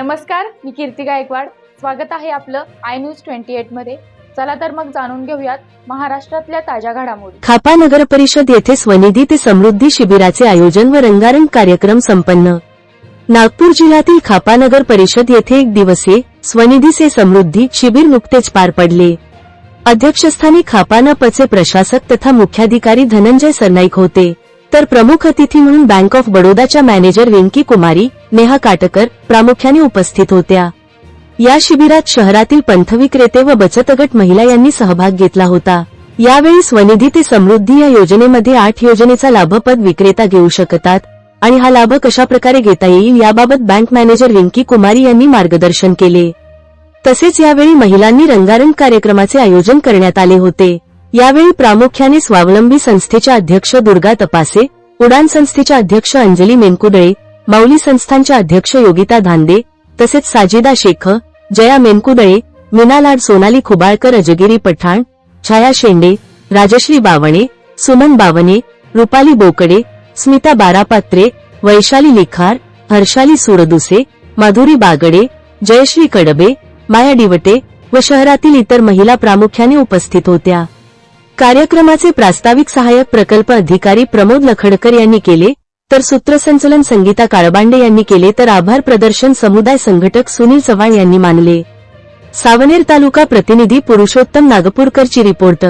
नमस्कार मी कीर्ती गायकवाड. स्वागत आहे आपलं आय न्यूज ट्वेंटी एटमध्ये. चला तर मग जाणून घेऊयात महाराष्ट्रातल्या ताज्या घडामोडी. खापा नगर परिषद येथे स्वनिधी ते समृद्धी शिबिराचे आयोजन व रंगारंग कार्यक्रम संपन्न. नागपूर जिल्ह्यातील खापा नगर परिषद येथे एक दिवसीय स्वनिधी से समृद्धी शिबिर नुकतेच पार पडले. अध्यक्षस्थानी खापा नपचे प्रशासक तथा मुख्याधिकारी धनंजय सरनाईक होते. तर प्रमुख अतिथी म्हणून बँक ऑफ बडोदाच्या मॅनेजर वेंकी कुमारी नेहा काटकर प्रामुख्याने उपस्थित होत्या. या शिबिरात शहरातील पंथविक्रेते व बचत गट महिला यांनी सहभाग घेतला होता. यावेळी स्वनिधी ते समृद्धी या योजनेमध्ये आठ योजनेचा लाभपद विक्रेता घेऊ शकतात आणि हा लाभ कशा प्रकारे घेता येईल याबाबत बँक मॅनेजर रिंकी कुमारी यांनी मार्गदर्शन केले. तसेच यावेळी महिलांनी रंगारंग कार्यक्रमाचे आयोजन करण्यात आले होते. यावेळी प्रामुख्याने स्वावलंबी संस्थेच्या अध्यक्ष दुर्गा तपासे उडान संस्थेच्या अध्यक्ष अंजली मेनकुदळे माऊली संस्थांच्या अध्यक्ष योगिता धांदे तसेच साजिदा शेख जया मेनकुदळे मीनालाड सोनाली खुबाळकर अजगिरी पठाण छाया शेंडे राजश्री बावणे सुमन बावणे रुपाली बोकडे स्मिता बारापात्रे वैशाली लिखार हर्षाली सुरदुसे माधुरी बागडे जयश्री कडबे माया डिवटे व शहरातील इतर महिला प्रामुख्याने उपस्थित होत्या. कार्यक्रमाचे प्रास्ताविक सहाय्यक प्रकल्प अधिकारी प्रमोद लखडकर यांनी केले तर सूत्रसंचलन संगीता काळबांडे यांनी केले तर आभार प्रदर्शन समुदाय संघटक सुनील चव्हाण यांनी मानले. सावनेर तालुका प्रतिनिधी पुरुषोत्तम नागपूरकरची रिपोर्ट